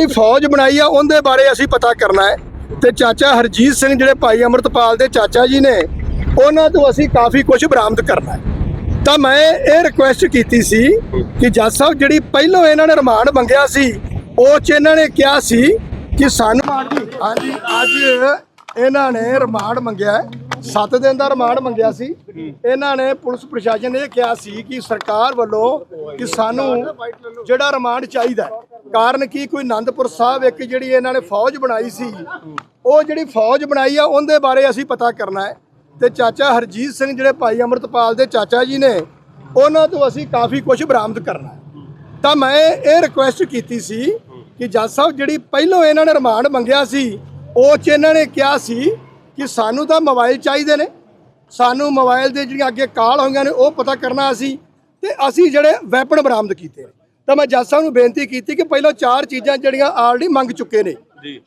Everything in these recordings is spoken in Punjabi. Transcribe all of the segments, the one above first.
ਜਿਹੜੀ ਫੌਜ ਬਣਾਈ ਆ, ਉਹਦੇ ਬਾਰੇ ਅਸੀਂ ਪਤਾ ਕਰਨਾ ਹੈ। ਤੇ ਚਾਚਾ ਹਰਜੀਤ ਸਿੰਘ ਜਿਹੜੇ ਭਾਈ ਅਮਰਤਪਾਲ ਦੇ ਚਾਚਾ ਜੀ ਨੇ, ਉਹਨਾਂ ਤੋਂ ਅਸੀਂ ਕਾਫੀ ਕੁਝ ਬਰਾਮਦ ਕਰਨਾ ਹੈ। ਤਾਂ ਮੈਂ ਇਹ ਰਿਕੁਐਸਟ ਕੀਤੀ ਸੀ ਕਿ ਜੱਜ ਸਾਹਿਬ, ਜਿਹੜੀ ਪਹਿਲੋਂ ਇਹਨਾਂ ਨੇ ਰਿਮਾਂਡ ਮੰਗਿਆ ਸੀ, ਉਹ ਚ ਇਹਨਾਂ ਨੇ ਕਿਹਾ ਸੀ ਕਿ ਸਾਨੂੰ ਹਾਂਜੀ ਅੱਜ ਇਹਨਾਂ ਨੇ ਰਿਮਾਂਡ ਮੰਗਿਆ ਹੈ। 7 ਦਿਨ ਦਾ ਰਿਮਾਂਡ ਮੰਗਿਆ ਸੀ। ਇਹਨਾਂ ਨੇ ਪੁਲਿਸ ਪ੍ਰਸ਼ਾਸਨ ਨੇ ਇਹ ਕਿਹਾ ਸੀ ਕਿ ਸਰਕਾਰ ਵੱਲੋਂ ਕਿ ਸਾਨੂੰ ਜਿਹੜਾ ਰਿਮਾਂਡ ਚਾਹੀਦਾ ਕਾਰਨ ਕੀ? ਕੋਈ ਆਨੰਦਪੁਰ ਸਾਹਿਬ ਇੱਕ ਜਿਹੜੀ ਇਹਨਾਂ ਨੇ ਫੌਜ ਬਣਾਈ ਸੀ, ਉਹ ਜਿਹੜੀ ਫੌਜ ਬਣਾਈ ਆ, ਉਹਦੇ ਬਾਰੇ ਅਸੀਂ ਪਤਾ ਕਰਨਾ ਹੈ। ਤੇ ਚਾਚਾ ਹਰਜੀਤ ਸਿੰਘ ਜਿਹੜੇ ਭਾਈ ਅਮਰਤਪਾਲ ਦੇ ਚਾਚਾ ਜੀ ਨੇ, ਉਹਨਾਂ ਤੋਂ ਅਸੀਂ ਕਾਫੀ ਕੁਝ ਬਰਾਮਦ ਕਰਨਾ ਹੈ। ਤਾਂ ਮੈਂ ਇਹ ਰਿਕੁਐਸਟ ਕੀਤੀ ਸੀ ਕਿ ਜੱਜ ਸਾਹਿਬ, ਜਿਹੜੀ ਪਹਿਲੋਂ ਇਹਨਾਂ ਨੇ ਰਿਮਾਂਡ ਮੰਗਿਆ ਸੀ, ਉਹ ਚ ਇਹਨਾਂ ਨੇ ਕਿਹਾ ਸੀ ਕਿ ਸਾਨੂੰ ਤਾਂ ਮੋਬਾਈਲ ਚਾਹੀਦੇ ਨੇ। ਸਾਨੂੰ ਮੋਬਾਈਲ ਦੇ ਜਿਹੜੀਆਂ ਅੱਗੇ ਕਾਲ ਹੋਈਆਂ ਨੇ, ਉਹ ਪਤਾ ਕਰਨਾ ਅਸੀਂ, ਤੇ ਅਸੀਂ ਜਿਹੜੇ ਵੈਪਨ ਬਰਾਮਦ ਕੀਤੇ ਨੇ। ਤਾਂ ਮੈਂ ਜੱਜ ਸਾਹਿਬ ਨੂੰ ਬੇਨਤੀ ਕੀਤੀ ਕਿ ਪਹਿਲਾਂ ਚਾਰ ਚੀਜ਼ਾਂ ਜਿਹੜੀਆਂ ਆਲਰੇਡੀ ਮੰਗ ਚੁੱਕੇ ਨੇ।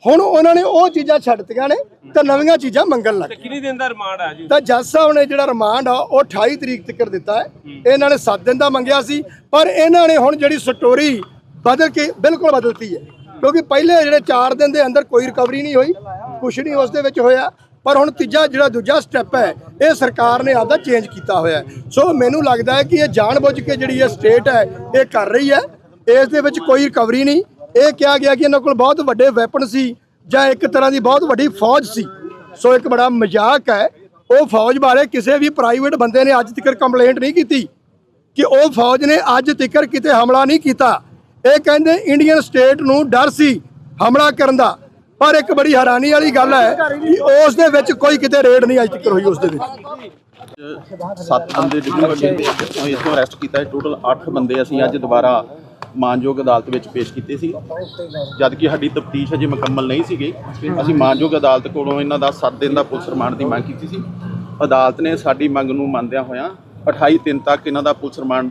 ਹੁਣ ਉਹਨਾਂ ਨੇ ਉਹ ਚੀਜ਼ਾਂ ਛੱਡਤੀਆਂ ਨੇ ਤਾਂ ਨਵੀਆਂ ਚੀਜ਼ਾਂ ਮੰਗਣ ਲੱਗ ਕਿੰਨੀ ਦਿਨ ਦਾ ਰਿਮਾਂਡ ਆ ਜੀ? ਤਾਂ ਜੱਜ ਸਾਹਿਬ ਨੇ ਜਿਹੜਾ ਰਿਮਾਂਡ ਆ ਉਹ 28 ਤਰੀਕ ਤੱਕ ਦਿੱਤਾ ਹੈ। ਇਹਨਾਂ ਨੇ 7 ਦਿਨ ਦਾ ਮੰਗਿਆ ਸੀ ਪਰ ਇਹਨਾਂ ਨੇ ਹੁਣ ਜਿਹੜੀ ਸਟੋਰੀ ਬਦਲ ਕੇ ਬਿਲਕੁਲ ਬਦਲਤੀ ਹੈ। ਕਿਉਂਕਿ ਪਹਿਲੇ ਜਿਹੜੇ 4 ਦਿਨ ਦੇ ਅੰਦਰ ਕੋਈ ਰਿਕਵਰੀ ਨਹੀਂ ਹੋਈ ਕੁਛ ਨਹੀਂ ਉਸ ਦੇ ਵਿੱਚ ਹੋਇਆ। ਪਰ ਹੁਣ ਤੀਜਾ ਜਿਹੜਾ ਦੂਜਾ ਸਟੈਪ ਹੈ, ਇਹ ਸਰਕਾਰ ਨੇ ਆਪਦਾ ਚੇਂਜ ਕੀਤਾ ਹੋਇਆ ਸੋ ਮੈਨੂੰ ਲੱਗਦਾ ਹੈ ਕਿ ਇਹ ਜਾਣਬੁੱਝ ਕੇ ਜਿਹੜੀ ਇਹ ਸਟੇਟ ਹੈ, ਇਹ ਕਰ ਰਹੀ ਹੈ। ਇਸ ਦੇ ਵਿੱਚ ਕੋਈ ਰਿਕਵਰੀ ਨਹੀਂ। ਇਹ ਕਿਹਾ ਗਿਆ ਕਿ ਇਹਨਾਂ ਕੋਲ ਬਹੁਤ ਵੱਡੇ ਵੈਪਨ ਸੀ ਜਾਂ ਇੱਕ ਤਰ੍ਹਾਂ ਦੀ ਬਹੁਤ ਵੱਡੀ ਫੌਜ ਸੀ। ਸੋ ਇੱਕ ਬੜਾ ਮਜ਼ਾਕ ਹੈ। ਉਹ ਫੌਜ ਬਾਰੇ ਕਿਸੇ ਵੀ ਪ੍ਰਾਈਵੇਟ ਬੰਦੇ ਨੇ ਅੱਜ ਤੱਕ ਕੰਪਲੇਂਟ ਨਹੀਂ ਕੀਤੀ ਕਿ ਉਹ ਫੌਜ ਨੇ ਅੱਜ ਤੱਕ ਕਿਤੇ ਹਮਲਾ ਨਹੀਂ ਕੀਤਾ। ਇਹ ਕਹਿੰਦੇ ਇੰਡੀਅਨ ਸਟੇਟ ਨੂੰ ਡਰ ਸੀ ਹਮਲਾ ਕਰਨ ਦਾ। ਪਰ ਇੱਕ ਬੜੀ ਹੈਰਾਨੀ ਵਾਲੀ ਗੱਲ ਹੈ ਕਿ ਉਸ ਦੇ ਵਿੱਚ ਕੋਈ ਕਿਤੇ ਰੇਡ ਨਹੀਂ ਅੱਜ ਤੱਕ ਹੋਈ ਉਸ ਦੇ ਵਿੱਚ। ਸੱਤ ਬੰਦੇ ਡਿਪਟੀ ਵੱਡੇ ਤੇ ਅਸੀਂ ਅਰੈਸਟ ਕੀਤਾ ਹੈ ਟੋਟਲ 8 ਬੰਦੇ ਅਸੀਂ ਅੱਜ ਦੁਬਾਰਾ ਮਾਨਯੋਗ ਅਦਾਲਤ ਵਿੱਚ ਪੇਸ਼ ਕੀਤੇ ਸੀ। ਜਦਕਿ ਸਾਡੀ ਤਫਤੀਸ਼ ਅਜੇ ਮੁਕੰਮਲ ਨਹੀਂ ਸੀ ਗਈ ਅਸੀਂ ਮਾਨਯੋਗ ਅਦਾਲਤ ਕੋਲੋਂ ਇਹਨਾਂ ਦਾ 7 ਦਿਨ ਦਾ ਪੁਲਿਸ ਰਿਮਾਂਡ ਦੀ ਮੰਗ ਕੀਤੀ ਸੀ। ਅਦਾਲਤ ਨੇ ਸਾਡੀ ਮੰਗ ਨੂੰ ਮੰਨਦਿਆਂ ਹੋਇਆਂ 28 ਦਿਨ ਤੱਕ ਇਹਨਾਂ ਦਾ ਪੁਲਿਸ ਰਿਮਾਂਡ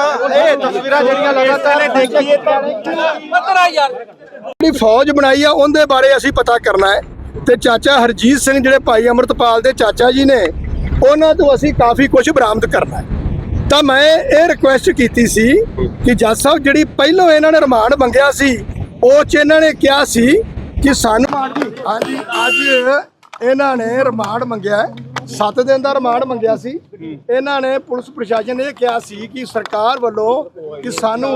ਇਹ ਤਸਵੀਰਾਂ ਜਿਹੜੀਆਂ ਲਗਾਤਾਰ ਦੇਖੀਏ ਜਿਹੜੀ ਫੌਜ ਬਣਾਈ ਆ ਉਹਦੇ ਬਾਰੇ ਅਸੀਂ ਪਤਾ ਕਰਨਾ ਹੈ। ਤੇ ਚਾਚਾ ਹਰਜੀਤ ਸਿੰਘ ਜਿਹੜੇ ਭਾਈ ਅਮਰਤਪਾਲ ਦੇ ਚਾਚਾ ਜੀ ਨੇ ਉਹਨਾਂ ਤੋਂ ਅਸੀਂ ਕਾਫੀ ਕੁਝ ਬਰਾਮਦ ਕਰਨਾ ਹੈ। ਤਾਂ ਮੈਂ ਇਹ ਰਿਕੁਐਸਟ ਕੀਤੀ ਸੀ ਕਿ ਜੱਜ ਸਾਹਿਬ ਜਿਹੜੀ ਪਹਿਲੋਂ ਇਹਨਾਂ ਨੇ ਰਿਮਾਂਡ ਮੰਗਿਆ ਸੀ ਉਹ ਚ ਇਹਨਾਂ ਨੇ ਕਿਹਾ ਸੀ ਕਿ ਸਾਨੂੰ ਹਾਂਜੀ ਅੱਜ ਇਹਨਾਂ ਨੇ ਰਿਮਾਂਡ ਮੰਗਿਆ ਹੈ। 7 ਦਿਨ ਦਾ ਰਿਮਾਂਡ ਮੰਗਿਆ ਸੀ। ਇਹਨਾਂ ਨੇ ਪੁਲਿਸ ਪ੍ਰਸ਼ਾਸਨ ਨੇ ਇਹ ਕਿਹਾ ਸੀ ਕਿ ਸਰਕਾਰ ਵੱਲੋਂ ਕਿ ਸਾਨੂੰ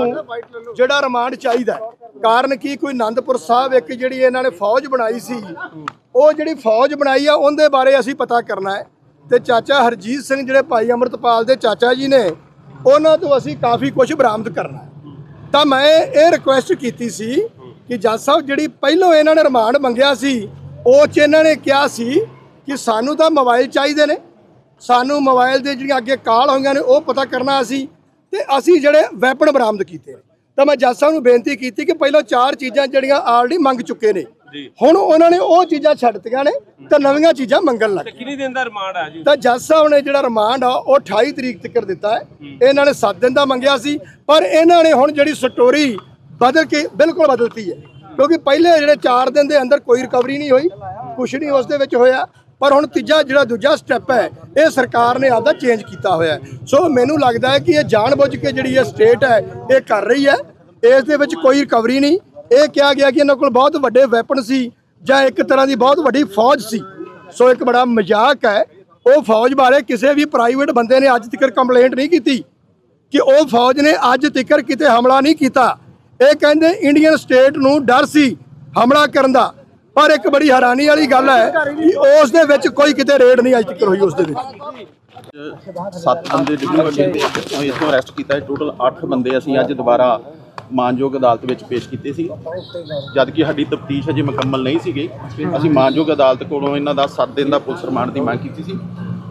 ਜਿਹੜਾ ਰਿਮਾਂਡ ਚਾਹੀਦਾ ਕਾਰਨ ਕੀ? ਕੋਈ ਆਨੰਦਪੁਰ ਸਾਹਿਬ ਇੱਕ ਜਿਹੜੀ ਇਹਨਾਂ ਨੇ ਫੌਜ ਬਣਾਈ ਸੀ। ਉਹ ਜਿਹੜੀ ਫੌਜ ਬਣਾਈ ਆ, ਉਹਦੇ ਬਾਰੇ ਅਸੀਂ ਪਤਾ ਕਰਨਾ ਹੈ। ਤੇ ਚਾਚਾ ਹਰਜੀਤ ਸਿੰਘ ਜਿਹੜੇ ਭਾਈ ਅਮਰਤਪਾਲ ਦੇ ਚਾਚਾ ਜੀ ਨੇ, ਉਹਨਾਂ ਤੋਂ ਅਸੀਂ ਕਾਫੀ ਕੁਝ ਬਰਾਮਦ ਕਰਨਾ ਤਾਂ ਮੈਂ ਇਹ ਰਿਕੁਐਸਟ ਕੀਤੀ ਸੀ ਕਿ ਜੱਜ ਸਾਹਿਬ, ਜਿਹੜੀ ਪਹਿਲੋਂ ਇਹਨਾਂ ਨੇ ਰਿਮਾਂਡ ਮੰਗਿਆ ਸੀ, ਉਹ ਚ ਇਹਨਾਂ ਨੇ ਕਿਹਾ ਸੀ ਕਿ ਸਾਨੂੰ ਤਾਂ ਮੋਬਾਈਲ ਚਾਹੀਦੇ ਨੇ। ਸਾਨੂੰ ਮੋਬਾਈਲ ਦੇ ਜਿਹੜੀਆਂ ਅੱਗੇ ਕਾਲ ਹੋਈਆਂ ਨੇ ਉਹ ਪਤਾ ਕਰਨਾ ਅਸੀਂ ਤੇ ਅਸੀਂ ਜਿਹੜੇ ਵੈਪਨ ਬਰਾਮਦ ਕੀਤੇ ਤਾਂ ਮੈਂ ਜੱਜ ਸਾਹਿਬ ਨੂੰ ਬੇਨਤੀ ਕੀਤੀ ਕਿ ਪਹਿਲਾਂ ਚਾਰ ਚੀਜ਼ਾਂ ਜਿਹੜੀਆਂ ਆਲਰੇਡੀ ਮੰਗ ਚੁੱਕੇ ਨੇ। ਹੁਣ ਉਹਨਾਂ ਨੇ ਉਹ ਚੀਜ਼ਾਂ ਛੱਡਤੀਆਂ ਨੇ ਤਾਂ ਨਵੀਆਂ ਚੀਜ਼ਾਂ ਮੰਗਣ ਲੱਗ ਪਏ ਕਿੰਨੀ ਦਿਨ ਦਾ ਰਿਮਾਂਡ ਆ ਜੀ? ਤਾਂ ਜੱਜ ਸਾਹਿਬ ਨੇ ਜਿਹੜਾ ਰਿਮਾਂਡ ਆ ਉਹ 28 ਤਰੀਕ ਤੱਕ ਦਿੱਤਾ ਹੈ। ਇਹਨਾਂ ਨੇ 7 ਦਿਨ ਦਾ ਮੰਗਿਆ ਸੀ ਪਰ ਇਹਨਾਂ ਨੇ ਹੁਣ ਜਿਹੜੀ ਸਟੋਰੀ ਬਦਲ ਕੇ ਬਿਲਕੁਲ ਬਦਲਤੀ ਹੈ। ਕਿਉਂਕਿ ਪਹਿਲੇ ਜਿਹੜੇ 4 ਦਿਨ ਦੇ ਅੰਦਰ ਕੋਈ ਰਿਕਵਰੀ ਨਹੀਂ ਹੋਈ ਕੁਛ ਨਹੀਂ ਉਸ ਦੇ ਵਿੱਚ ਹੋਇਆ। ਪਰ ਹੁਣ ਤੀਜਾ ਜਿਹੜਾ ਦੂਜਾ ਸਟੈਪ ਹੈ, ਇਹ ਸਰਕਾਰ ਨੇ ਆਪਦਾ ਚੇਂਜ ਕੀਤਾ ਹੋਇਆ ਸੋ ਮੈਨੂੰ ਲੱਗਦਾ ਹੈ ਕਿ ਇਹ ਜਾਣਬੁੱਝ ਕੇ ਜਿਹੜੀ ਇਹ ਸਟੇਟ ਹੈ, ਇਹ ਕਰ ਰਹੀ ਹੈ। ਇਸ ਦੇ ਵਿੱਚ ਕੋਈ ਰਿਕਵਰੀ ਨਹੀਂ। ਇਹ ਕਿਹਾ ਗਿਆ ਕਿ ਇਹਨਾਂ ਕੋਲ ਬਹੁਤ ਵੱਡੇ ਵੈਪਨ ਸੀ ਜਾਂ ਇੱਕ ਤਰ੍ਹਾਂ ਦੀ ਬਹੁਤ ਵੱਡੀ ਫੌਜ ਸੀ। ਸੋ ਇੱਕ ਬੜਾ ਮਜ਼ਾਕ ਹੈ। ਉਹ ਫੌਜ ਬਾਰੇ ਕਿਸੇ ਵੀ ਪ੍ਰਾਈਵੇਟ ਬੰਦੇ ਨੇ ਅੱਜ ਤੱਕ ਕੰਪਲੇਂਟ ਨਹੀਂ ਕੀਤੀ ਕਿ ਉਹ ਫੌਜ ਨੇ ਅੱਜ ਤੱਕ ਕਿਤੇ ਹਮਲਾ ਨਹੀਂ ਕੀਤਾ। ਇਹ ਕਹਿੰਦੇ ਇੰਡੀਅਨ ਸਟੇਟ ਨੂੰ ਡਰ ਸੀ ਹਮਲਾ ਕਰਨ ਦਾ। ਪਰ ਇੱਕ ਬੜੀ ਹੈਰਾਨੀ ਵਾਲੀ ਗੱਲ ਹੈ ਕਿ ਉਸ ਦੇ ਵਿੱਚ ਕੋਈ ਕਿਤੇ ਰੇਡ ਨਹੀਂ ਅੱਜ ਤੱਕ ਹੋਈ ਉਸ ਦੇ ਵਿੱਚ। ਸੱਤ ਬੰਦੇ ਡਿਪਟੀ ਕਮਿਸ਼ਨਰ ਦੇ ਵਿੱਚੋਂ ਇੱਥੋਂ ਅਰੈਸਟ ਕੀਤਾ ਟੋਟਲ 8 ਬੰਦੇ ਅਸੀਂ ਅੱਜ ਦੁਬਾਰਾ ਮਾਨਯੋਗ ਅਦਾਲਤ ਵਿੱਚ ਪੇਸ਼ ਕੀਤੇ ਸੀ। ਜਦ ਕਿ ਸਾਡੀ ਤਫਤੀਸ਼ ਅਜੇ ਮੁਕੰਮਲ ਨਹੀਂ ਸੀ ਗਈ ਅਸੀਂ ਮਾਨਯੋਗ ਅਦਾਲਤ ਕੋਲੋਂ ਇਹਨਾਂ ਦਾ 7 ਦਿਨ ਦਾ ਪੁਲਿਸ ਰਿਮਾਂਡ ਦੀ ਮੰਗ ਕੀਤੀ ਸੀ।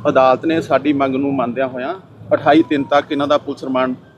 ਅਦਾਲਤ ਨੇ ਸਾਡੀ ਮੰਗ ਨੂੰ ਮੰਨਦਿਆਂ ਹੋਇਆਂ 28 ਦਿਨ ਤੱਕ ਇਹਨਾਂ ਦਾ ਪੁਲਿਸ ਰਿਮਾਂਡ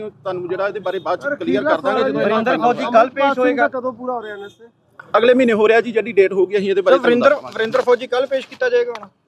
ਤੁਹਾਨੂੰ ਜਿਹੜਾ ਇਹਦੇ ਬਾਰੇ ਬਾਅਦ ਚ ਕਲੀਅਰ ਕਰ ਦਾਂਗੇ ਜਦੋਂ ਵਰਿੰਦਰ ਫੌਜੀ ਕੱਲ ਪੇਸ਼ ਹੋਏਗਾ। ਕਦੋਂ ਪੂਰਾ ਹੋ ਰਿਹਾ ਅਗਲੇ ਮਹੀਨੇ ਹੋ ਰਿਹਾ ਜੀ ਜਿਹੜੀ ਡੇਟ ਹੋ ਗਈ ਅਸੀਂ ਇਹਦੇ ਬਾਰੇ ਵਰਿੰਦਰ। ਵਰਿੰਦਰ ਫੌਜੀ ਕੱਲ ਪੇਸ਼ ਕੀਤਾ ਜਾਏਗਾ ਹੁਣ।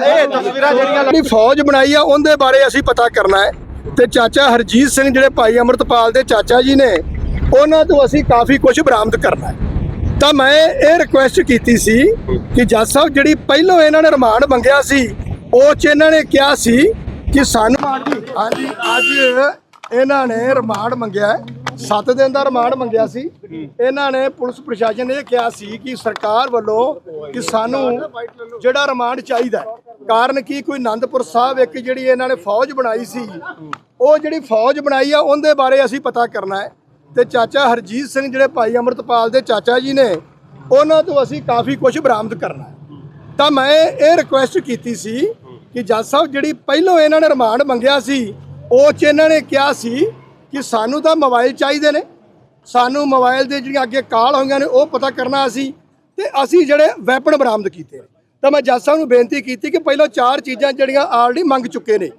ਇਹ ਤਸਵੀਰਾਂ ਜਿਹੜੀਆਂ ਜਿਹੜੀ ਫੌਜ ਬਣਾਈ ਆ ਉਹਦੇ ਬਾਰੇ ਅਸੀਂ ਪਤਾ ਕਰਨਾ ਹੈ। ਤੇ ਚਾਚਾ ਹਰਜੀਤ ਸਿੰਘ ਜਿਹੜੇ ਭਾਈ ਅਮਰਤਪਾਲ ਦੇ ਚਾਚਾ ਜੀ ਨੇ ਉਹਨਾਂ ਤੋਂ ਅਸੀਂ ਕਾਫੀ ਕੁਝ ਬਰਾਮਦ ਕਰਨਾ ਹੈ। ਤਾਂ ਮੈਂ ਇਹ ਰਿਕੁਐਸਟ ਕੀਤੀ ਸੀ ਕਿ ਜੱਜ ਸਾਹਿਬ ਜਿਹੜੀ ਪਹਿਲੋਂ ਇਹਨਾਂ ਨੇ ਰਿਮਾਂਡ ਮੰਗਿਆ ਸੀ ਉਹ ਚ ਇਹਨਾਂ ਨੇ ਕਿਹਾ ਸੀ ਕਿ ਸਾਨੂੰ ਹਾਂਜੀ ਅੱਜ ਇਹਨਾਂ ਨੇ ਰਿਮਾਂਡ ਮੰਗਿਆ 7 ਦਿਨ ਦਾ ਰਿਮਾਂਡ ਮੰਗਿਆ ਸੀ। ਇਹਨਾਂ ਨੇ ਪੁਲਿਸ ਪ੍ਰਸ਼ਾਸਨ ਨੇ ਇਹ ਕਿਹਾ ਸੀ ਕਿ ਸਰਕਾਰ ਵੱਲੋਂ ਕਿ ਸਾਨੂੰ ਜਿਹੜਾ ਰਿਮਾਂਡ ਚਾਹੀਦਾ ਕਾਰਨ ਕੀ? ਕੋਈ ਆਨੰਦਪੁਰ ਸਾਹਿਬ ਇੱਕ ਜਿਹੜੀ ਇਹਨਾਂ ਨੇ ਫੌਜ ਬਣਾਈ ਸੀ, ਉਹ ਜਿਹੜੀ ਫੌਜ ਬਣਾਈ ਆ, ਉਹਦੇ ਬਾਰੇ ਅਸੀਂ ਪਤਾ ਕਰਨਾ ਹੈ। ਤੇ ਚਾਚਾ ਹਰਜੀਤ ਸਿੰਘ ਜਿਹੜੇ ਭਾਈ ਅਮਰਤਪਾਲ ਦੇ ਚਾਚਾ ਜੀ ਨੇ, ਉਹਨਾਂ ਤੋਂ ਅਸੀਂ ਕਾਫੀ ਕੁਝ ਬਰਾਮਦ ਕਰਨਾ ਤਾਂ ਮੈਂ ਇਹ ਰਿਕੁਐਸਟ ਕੀਤੀ ਸੀ ਕਿ ਜੱਜ ਸਾਹਿਬ ਜਿਹੜੀ ਪਹਿਲੋਂ ਇਹਨਾਂ ਨੇ ਰਿਮਾਂਡ ਮੰਗਿਆ ਸੀ, ਉਹ ਚ ਇਹਨਾਂ ਨੇ ਕਿਹਾ ਸੀ ਕਿ ਸਾਨੂੰ ਤਾਂ ਮੋਬਾਈਲ ਚਾਹੀਦੇ ਨੇ। ਸਾਨੂੰ ਮੋਬਾਈਲ ਦੇ ਜਿਹੜੀਆਂ ਅੱਗੇ ਕਾਲ ਹੋਈਆਂ ਨੇ ਉਹ ਪਤਾ ਕਰਨਾ ਅਸੀਂ ਤੇ ਅਸੀਂ ਜਿਹੜੇ ਵੈਪਨ ਬਰਾਮਦ ਕੀਤੇ ਨੇ। ਤਾਂ ਮੈਂ ਜੱਜ ਸਾਹਿਬ ਨੂੰ ਬੇਨਤੀ ਕੀਤੀ ਕਿ ਪਹਿਲਾਂ ਚਾਰ ਚੀਜ਼ਾਂ ਜਿਹੜੀਆਂ ਆਲਰੇਡੀ ਮੰਗ ਚੁੱਕੇ ਨੇ।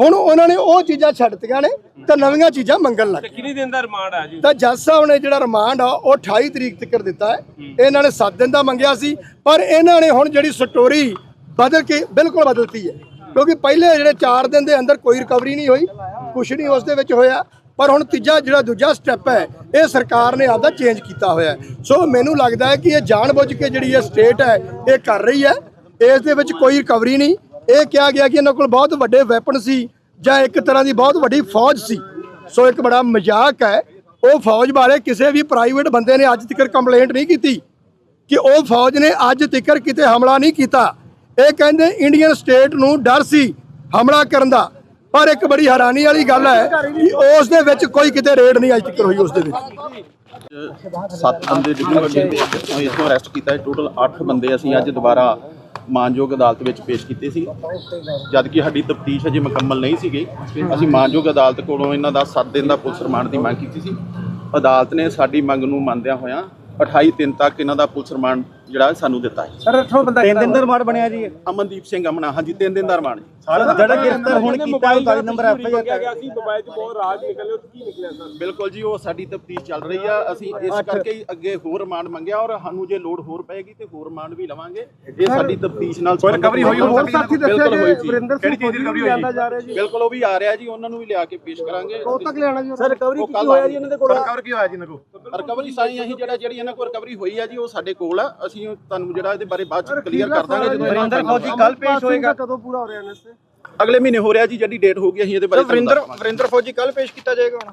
ਹੁਣ ਉਹਨਾਂ ਨੇ ਉਹ ਚੀਜ਼ਾਂ ਛੱਡਤੀਆਂ ਨੇ ਤਾਂ ਨਵੀਆਂ ਚੀਜ਼ਾਂ ਮੰਗਣ ਲੱਗ ਤੇ ਕਿੰਨੀ ਦਿਨ ਦਾ ਰਿਮਾਂਡ ਹੈ ਜੀ? ਤਾਂ ਜੱਜ ਸਾਹਿਬ ਨੇ ਜਿਹੜਾ ਰਿਮਾਂਡ ਆ ਉਹ 28 ਤਰੀਕ ਤੱਕ ਦਿੱਤਾ ਹੈ। ਇਹਨਾਂ ਨੇ 7 ਦਿਨ ਦਾ ਮੰਗਿਆ ਸੀ ਪਰ ਇਹਨਾਂ ਨੇ ਹੁਣ ਜਿਹੜੀ ਸਟੋਰੀ ਬਦਲ ਕੇ ਬਿਲਕੁਲ ਬਦਲਤੀ ਹੈ। ਕਿਉਂਕਿ ਪਹਿਲੇ ਜਿਹੜੇ 4 ਦਿਨ ਦੇ ਅੰਦਰ ਕੋਈ ਰਿਕਵਰੀ ਨਹੀਂ ਹੋਈ ਕੁਛ ਨਹੀਂ ਉਸ ਦੇ ਵਿੱਚ ਹੋਇਆ। ਪਰ ਹੁਣ ਤੀਜਾ ਜਿਹੜਾ ਦੂਜਾ ਸਟੈਪ ਹੈ, ਇਹ ਸਰਕਾਰ ਨੇ ਆਪਦਾ ਚੇਂਜ ਕੀਤਾ ਹੋਇਆ ਸੋ ਮੈਨੂੰ ਲੱਗਦਾ ਹੈ ਕਿ ਇਹ ਜਾਣਬੁੱਝ ਕੇ ਜਿਹੜੀ ਇਹ ਸਟੇਟ ਹੈ, ਇਹ ਕਰ ਰਹੀ ਹੈ। ਇਸ ਦੇ ਵਿੱਚ ਕੋਈ ਰਿਕਵਰੀ ਨਹੀਂ। ਇਹ ਕਿਹਾ ਗਿਆ ਕਿ ਇਹਨਾਂ ਕੋਲ ਬਹੁਤ ਵੱਡੇ ਵੈਪਨ ਸੀ ਜਾਂ ਇੱਕ ਤਰ੍ਹਾਂ ਦੀ ਬਹੁਤ ਵੱਡੀ ਫੌਜ ਸੀ। ਸੋ ਇੱਕ ਬੜਾ ਮਜ਼ਾਕ ਹੈ। ਉਹ ਫੌਜ ਬਾਰੇ ਕਿਸੇ ਵੀ ਪ੍ਰਾਈਵੇਟ ਬੰਦੇ ਨੇ ਅੱਜ ਤੱਕ ਕੰਪਲੇਂਟ ਨਹੀਂ ਕੀਤੀ ਕਿ ਉਹ ਫੌਜ ਨੇ ਅੱਜ ਤੱਕ ਕਿਤੇ ਹਮਲਾ ਨਹੀਂ ਕੀਤਾ। ਇਹ ਕਹਿੰਦੇ ਇੰਡੀਅਨ ਸਟੇਟ ਨੂੰ ਡਰ ਸੀ ਹਮਲਾ ਕਰਨ ਦਾ। ਪਰ ਇੱਕ ਬੜੀ ਹੈਰਾਨੀ ਵਾਲੀ ਗੱਲ ਹੈ ਕਿ ਉਸ ਦੇ ਵਿੱਚ ਕੋਈ ਕਿਤੇ ਰੇਡ ਨਹੀਂ ਅੱਜ ਤੱਕ ਹੋਈ ਉਸ ਦੇ ਵਿੱਚ। ਸੱਤ ਬੰਦੇ ਕਮਿਸ਼ਨਰ ਦੇ ਵਿੱਚੋਂ ਇੱਥੋਂ ਅਰੈਸਟ ਕੀਤਾ ਟੋਟਲ 8 ਬੰਦੇ ਅਸੀਂ ਅੱਜ ਦੁਬਾਰਾ ਮਾਨਯੋਗ ਅਦਾਲਤ ਵਿੱਚ ਪੇਸ਼ ਕੀਤੇ ਸੀ। ਜਦ ਕਿ ਸਾਡੀ ਤਫਤੀਸ਼ ਅਜੇ ਮੁਕੰਮਲ ਨਹੀਂ ਸੀ ਗਈ ਅਸੀਂ ਮਾਨਯੋਗ ਅਦਾਲਤ ਕੋਲੋਂ ਇਹਨਾਂ ਦਾ 7 ਦਿਨ ਦਾ ਪੁਲਿਸ ਰਿਮਾਂਡ ਦੀ ਮੰਗ ਕੀਤੀ ਸੀ। ਅਦਾਲਤ ਨੇ ਸਾਡੀ ਮੰਗ ਨੂੰ ਮੰਨਦਿਆਂ ਹੋਇਆਂ 28 ਦਿਨ ਤੱਕ ਇਹਨਾਂ ਦਾ ਪੁਲਿਸ ਰਿਮਾਂਡ ਜਿਹੜਾ ਹੈ ਸਾਨੂੰ ਦਿੱਤਾ ਹੈ ਸਰ ਇੱਥੋਂ ਬੰਦਾ ਤਿੰਨ ਦਿਨ ਦਾ ਰਿਮਾਂਡ ਬਣਿਆ ਜੀ। ਅਮਨਦੀਪ ਸਿੰਘ ਅਮਨਾ ਹਾਂਜੀ 3 ਦਿਨ ਦਾ ਰਿਮਾਂਡ ਜੀ ਜਿਹੜਾ ਗ੍ਰਿਫਤਾਰ ਹੁਣ ਕੀਤਾ ਉਹ 22 ਨੰਬਰ ਐਫ ਆਈ ਮੰਗਿਆ ਆਰ ਗਿਆ ਸੀ ਮੋਬਾਈਲ 'ਚ ਬਹੁਤ ਰਾਜ ਨਿਕਲੇ ਉਹ 'ਚ ਕੀ ਨਿਕਲਿਆ ਸਰ? ਬਿਲਕੁਲ ਜੀ ਉਹ ਸਾਡੀ ਤਫਤੀਸ਼ ਚੱਲ ਰਹੀ ਆ। ਅਸੀਂ ਇਸ ਕਰਕੇ ਹੀ ਅੱਗੇ ਹੋਰ ਰਿਮਾਂਡ ਮੰਗਿਆ ਔਰ ਸਾਨੂੰ ਜੇ ਲੋਡ ਹੋਰ ਪਏਗੀ ਤੇ ਹੋਰ ਰਿਮਾਂਡ ਵੀ ਲਵਾਂਗੇ। ਇਹ ਸਾਡੀ ਤਫਤੀਸ਼ ਨਾਲ ਰਿਕਵਰੀ ਹੋਈ ਹੋਰ ਸਾਥੀ ਦੱਸਿਆ ਬਿਲਕੁਲ ਹੋਈ ਜੀ। ਜੀ ਵਰਿੰਦਰ ਸਿੰਘ ਫੌਜੀ ਰਿਕਵਰੀ ਹੋਈ ਜਾ? ਰਿਹਾ ਜੀ। ਬਿਲਕੁਲ ਉਹ ਵੀ ਆ ਰਿਹਾ ਜੀ ਉਹਨਾਂ ਨੂੰ ਵੀ ਲਿਆ ਕੇ ਪੇਸ਼ ਕਰਾਂਗੇ। ਉਹ ਤੱਕ ਲਿਆਣਾ ਜੀ ਸਰ ਰਿਕਵਰੀ ਉਹ ਕੀ ਕੱਲ੍ਹ ਹੋਇਆ ਆ ਜੀ ਇਹਨਾਂ ਦੇ ਕੋਲ? ਰਿਕਵਰ ਕੀ ਹੋਇਆ ਜੀ ਇਹਨਾਂ ਕੋਲ? ਰਿਕਵਰੀ ਸਾਰੀ ਅਸੀਂ ਜਿਹੜਾ ਜਿਹੜੀ ਇਹਨਾਂ ਕੋਲ ਰਿਕਵਰੀ ਹੋਈ ਆ ਜੀ ਉਹ ਸਾਡੇ ਕੋਲ ਆ। ਅਸੀਂ ਤੁਹਾਨੂੰ ਜਿਹੜਾ ਇਹਦੇ ਬਾਰੇ ਬਾਅਦ ਚ ਕਲੀਅਰ ਕਰ ਦਾਂਗੇ ਜਦੋਂ ਇਹਨਾਂ ਵਰਿੰਦਰ ਫੌਜੀ ਕੱਲ ਪੇਸ਼ ਹੋਏਗਾ। ਕਦੋਂ ਪੂਰਾ ਹੋ ਰਿਹਾ ਇਹਨਾਂ ਸੇ ਅਗਲੇ ਮਹੀਨੇ ਹੋ ਰਿਹਾ ਜੀ ਜਿਹੜੀ ਡੇਟ ਹੋ ਗਈ ਅਸੀਂ ਇਹਦੇ ਬਾਰੇ ਤੁਹਾਨੂੰ ਵਰਿੰਦਰ। ਵਰਿੰਦਰ ਫੌਜੀ ਕੱਲ ਪੇਸ਼ ਕੀਤਾ ਜਾਏਗਾ ਹੁਣ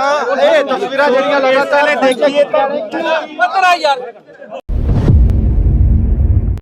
ਇਹ ਤਸਵੀਰਾਂ ਜਿਹੜੀਆਂ ਲਗਾਤਾਰ ਦੇਖੀਏ ਪਤਰਾ ਯਾਰ।